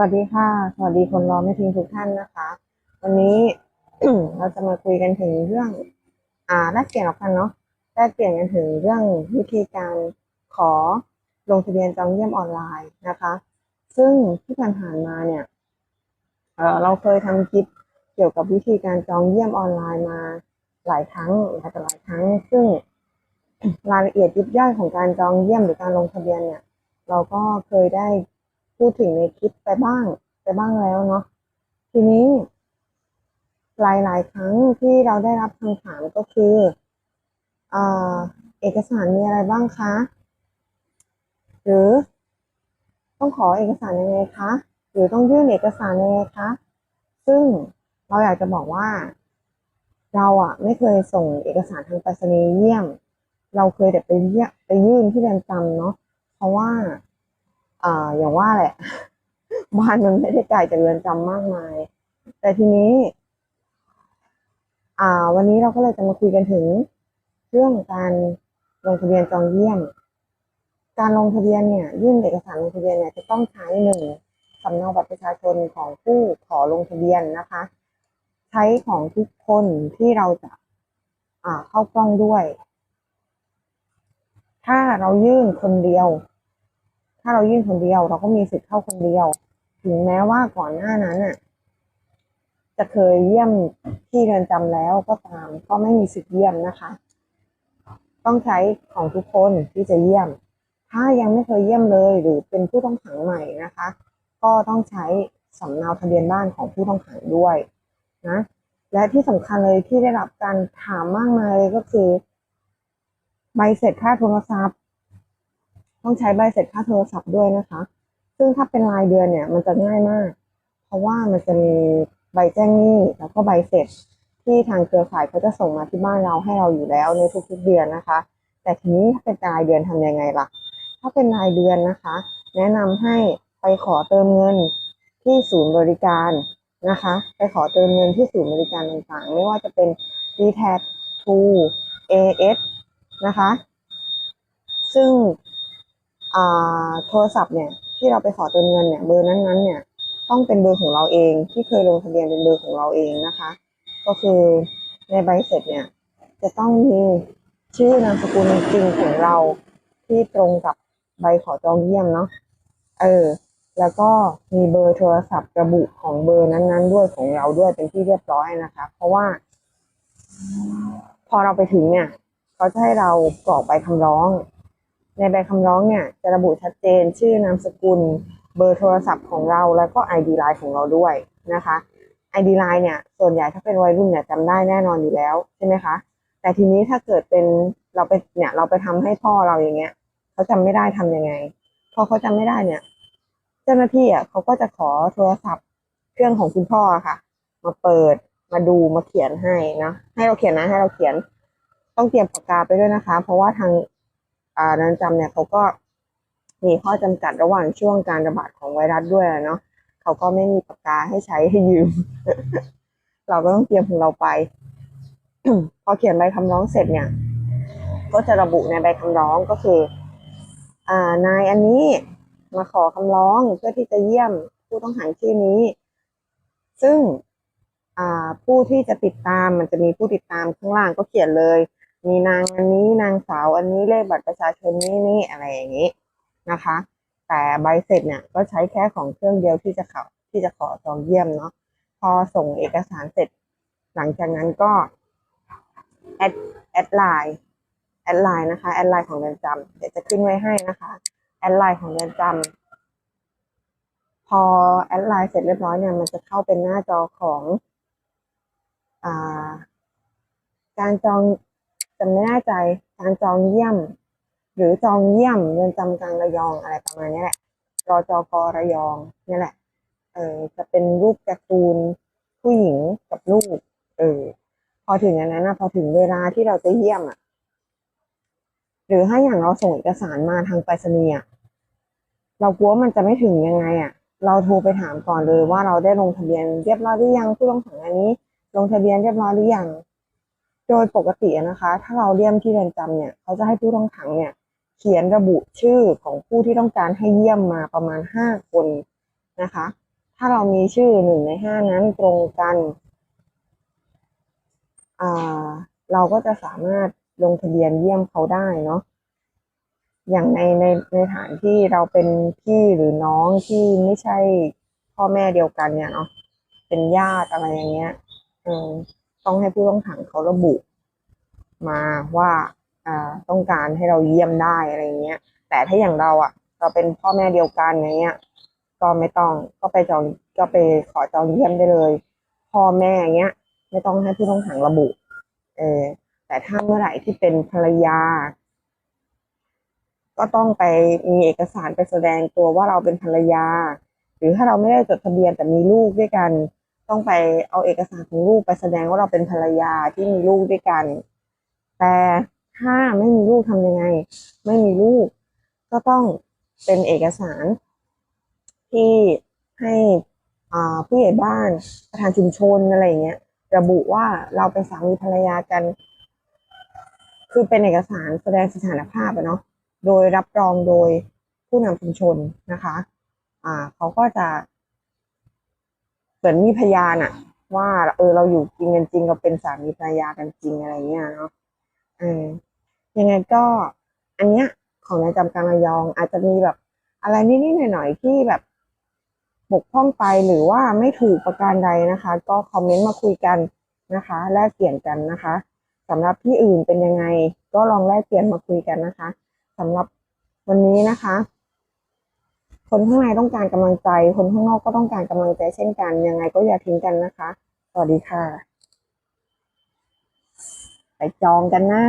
วัสดีค่ะ สวัสดีคนรอไม่ทิ้งทุกท่านนะคะ วันนี้เราจะมาคุยกันถึงเรื่อง อ่าแลกเปลี่ยนออกกันเนาะแลกเปลี่ยนกันถึงเรื่องวิธีการขอลงทะเบียนจองเยี่ยมออนไลน์นะคะ ซึ่งที่ผ่านมาเนี่ยเออเราเคยทำคลิปเกี่ยวกับวิธีการจองเยี่ยมออนไลน์มาหลายครั้งหลายต่อหลายครั้ง ซึ่งรายละเอียดยิบย่อยของการจองเยี่ยมหรือการลงทะเบียนเนี่ย เราก็เคยได้ พูดถึงในคลิปไปบ้าง ไปบ้างแล้วเนาะทีนี้ หลายๆ ครั้งที่เราได้รับคำถามก็คืออเอกสารมีอะไรบ้างคะ หรือ ต้องขอเอกสารยังไงคะ หรือต้องยื่นเอกสารยังไงคะ ซึ่งเราอยากจะบอกว่า เราอะไม่เคยส่งเอกสารทางไปรษณีย์เยี่ยม เราเคยแต่ไปเยี่ยไปยื่นที่เรือนจำเนาะเพราะว่า อ่าอย่างว่าแหละบ้านมันไม่ได้ไกลจากเรือนจำมากมาย แต่ทีนี้ อ่า วันนี้เราก็เลยจะมาคุยกันถึง เรื่องการลงทะเบียนจองเยี่ยม การลงทะเบียนเนี่ย ยื่นเอกสารลงทะเบียนเนี่ยจะต้องใช้หนึ่งสำเนาบัตรประชาชนของผู้ขอลงทะเบียนนะคะ ใช้ของทุกคนที่เราจะ อ่าเข้ากล้องด้วย ถ้าเรายื่นคนเดียว ถ้าเรายื่นคนเดียว เราก็มีสิทธิ์เข้าคนเดียว ถึงแม้ว่าก่อนหน้านั้นน่ะ จะเคยเยี่ยมที่เรือนจำแล้วก็ตาม ก็ไม่มีสิทธิ์เยี่ยมนะคะ ต้องใช้ของทุกคนที่จะเยี่ยม ถ้ายังไม่เคยเยี่ยมเลย หรือเป็นผู้ต้องขังใหม่นะคะ ก็ต้องใช้สำเนาทะเบียนบ้านของผู้ต้องขังด้วยนะและที่สำคัญเลยที่ได้รับการถามมากมายเลยก็คือ ใบเสร็จค่าโทรศัพท์ ต้องใช้ใบเสร็จค่าโทรศัพท์ด้วยนะคะ ซึ่งถ้าเป็นรายเดือนเนี่ยมันจะง่ายมาก เพราะว่ามันจะมีใบแจ้งหนี้แล้วก็ใบเสร็จที่ทางเครือข่ายเขาจะส่งมาที่บ้านเราให้เราอยู่แล้วในทุกๆเดือนนะคะ แต่ทีนี้ถ้าเป็นรายเดือนทำยังไงล่ะ ถ้าเป็นรายเดือนนะคะ แนะนำให้ไปขอเติมเงินที่ศูนย์บริการนะคะ ไปขอเติมเงินที่ศูนย์บริการต่างๆ ไม่ว่าจะเป็น d t a c 2 AS นะคะ ซึ่ง โทรศัพท์เนี่ยที่เราไปขอเติมเงินเนี่ยเบอร์นั้นๆเนี่ยต้องเป็นเบอร์ของเราเองที่เคยลงทะเบียนเป็นเบอร์ของเราเองนะคะ ก็คือในใบเสร็จเนี่ยจะต้องมีชื่อนามสกุลจริงของเราที่ตรงกับใบขอจองเยี่ยมเนาะเออแล้วก็มีเบอร์โทรศัพท์ระบุของเบอร์นั้น ๆ ด้วยของเราด้วยเป็นที่เรียบร้อยนะคะ เพราะว่า พอเราไปถึงเนี่ยเขาจะให้เรากรอกใบคำร้อง ในใบคำร้องเนี่ยจะระบุชัดเจนชื่อนามสกุล เบอร์โทรศัพท์ของเราแล้วก็ ID Line ของเราด้วยนะคะ ID Line เนี่ยส่วนใหญ่ถ้าเป็นวัยรุ่นเนี่ยจำได้แน่นอนอยู่แล้วใช่ไหมคะแต่ทีนี้ถ้าเกิดเป็นเราไปเนี่ยเราไปทำให้พ่อเราอย่างเงี้ยเขาจำไม่ได้ทำยังไง พอเขาจำไม่ได้เนี่ย เจ้าหน้าที่อะเขาก็จะขอโทรศัพท์เครื่องของคุณพ่อค่ะ มาเปิดมาดูมาเขียนให้นะให้เราเขียนนะให้เราเขียน ต้องเตรียมปากกาไปด้วยนะคะ เพราะว่าทาง เรือนจำเนี่ยเขาก็มีข้อจำกัดระหว่างช่วงการระบาดของไวรัสด้วยเนาะเขาก็ไม่มีปากกาให้ใช้ให้ยืม เราก็ต้องเตรียมของเราไป พอเขียนใบคำร้องเสร็จเนี่ย ก็จะระบุในใบคำร้องก็คือ อ่านายอันนี้มาขอคำร้องเพื่อที่จะเยี่ยมผู้ต้องขังที่นี้ ซึ่งผู้ที่จะติดตามมันจะมีผู้ติดตามข้างล่างก็เขียนเลย มีนางอันนี้นางสาวอันนี้เลขบัตรประชาชนนี่นี่อะไรอย่างนี้นะคะ แต่ใบเสร็จเนี่ยก็ใช้แค่ของเครื่องเดียวที่จะขอที่จะขอจองเยี่ยมเนาะพอส่งเอกสารเสร็จ หลังจากนั้นก็แอดแอดไลน์แอดไลน์นะคะแอดไลน์ของเรือนจำเดี๋ยวจะขึ้นไว้ให้นะคะแอดไลน์ของเรือนจำพอแอดไลน์เสร็จเรียบร้อยเนี่ยมันจะเข้าเป็นหน้าจอของอ่าการจอง จำไม่แน่ใจการจองเยี่ยม หรือจองเยี่ยมเรือนจำกลางระยองอะไรประมาณนี้แหละรอจกระยองนี่แหละ เออจะเป็นรูปการ์ตูนผู้หญิงกับลูก เออ พอถึงอันนั้นนะพอถึงเวลาที่เราจะเยี่ยมอะ หรือถ้าอย่างเราส่งเอกสารมาทางไปรษณีย์อะเรากลัวมันจะไม่ถึงยังไงอะ เราโทรไปถามก่อนเลยว่าเราได้ลงทะเบียนเรียบร้อยหรือยังผู้ต้องขังอันนี้ ลงทะเบียนเรียบร้อยหรือยัง โดยปกตินะคะ ถ้าเราเลี่ยมที่เรือนจำเนี่ยเขาจะให้ผู้ต้องขังเนี่ยเขียนระบุชื่อของผู้ที่ต้องการให้เยี่ยมมาประมาณห้าคนนะคะ ถ้าเรามีชื่อหนึ่งในห้านั้นตรงกันอ่าเราก็จะสามารถลงทะเบียนเยี่ยมเขาได้เนาะอย่างในในในฐานที่เราเป็นพี่หรือน้องที่ไม่ใช่พ่อแม่เดียวกันเนี่ยเนาะเป็นญาติอะไรอย่างเงี้ยเออ ต้องให้ผู้ต้องขังเขาระบุ มาว่าอ่าต้องการให้เราเยี่ยมได้อะไรเงี้ย แต่ถ้าอย่างเราอะเราเป็นพ่อแม่เดียวกันอย่างเงี้ย ก็ไม่ต้องก็ไปจองก็ไปขอจองเยี่ยมได้เลย พ่อแม่เงี้ย ไม่ต้องให้ผู้ต้องขังระบุ เออแต่ถ้าเมื่อไหร่ที่เป็นภรรยา ก็ต้องไปมีเอกสารไปแสดงตัวว่าเราเป็นภรรยา หรือถ้าเราไม่ได้จดทะเบียนแต่มีลูกด้วยกัน ต้องไปเอาเอกสารของลูกไปแสดงว่าเราเป็นภรรยาที่มีลูกด้วยกัน แต่ถ้าไม่มีลูกทำยังไง ไม่มีลูก ก็ต้องเป็นเอกสาร ที่ให้ผู้ใหญ่บ้านประธานชุมชนอะไรเงี้ย ระบุว่าเราเป็นสามีภรรยากัน คือเป็นเอกสารแสดงสถานภาพอะเนาะโดยรับรองโดยผู้นำชุมชนนะคะ อ่าเขาก็จะ เหมือนมีพยานอะว่า เออเราอยู่กินกันจริงเราเป็นสามีภรรยากันจริงอะไรเงี้ยเนาะเออยังไงก็ อันเนี้ย ของนายจำการระยอง อาจจะมีแบบ อะไรนิดๆหน่อยๆที่แบบบกพร่องไปหรือว่าไม่ถูกประการใดนะคะ ก็คอมเมนต์มาคุยกันนะคะแลกเปลี่ยนกันนะคะสำหรับที่อื่นเป็นยังไง ก็ลองแลกเปลี่ยนมาคุยกันนะคะสำหรับวันนี้นะคะ คนข้างในต้องการกำลังใจ คนข้างนอกก็ต้องการกำลังใจเช่นกัน ยังไงก็อย่าทิ้งกันนะคะ สวัสดีค่ะ ไปจองกันนะ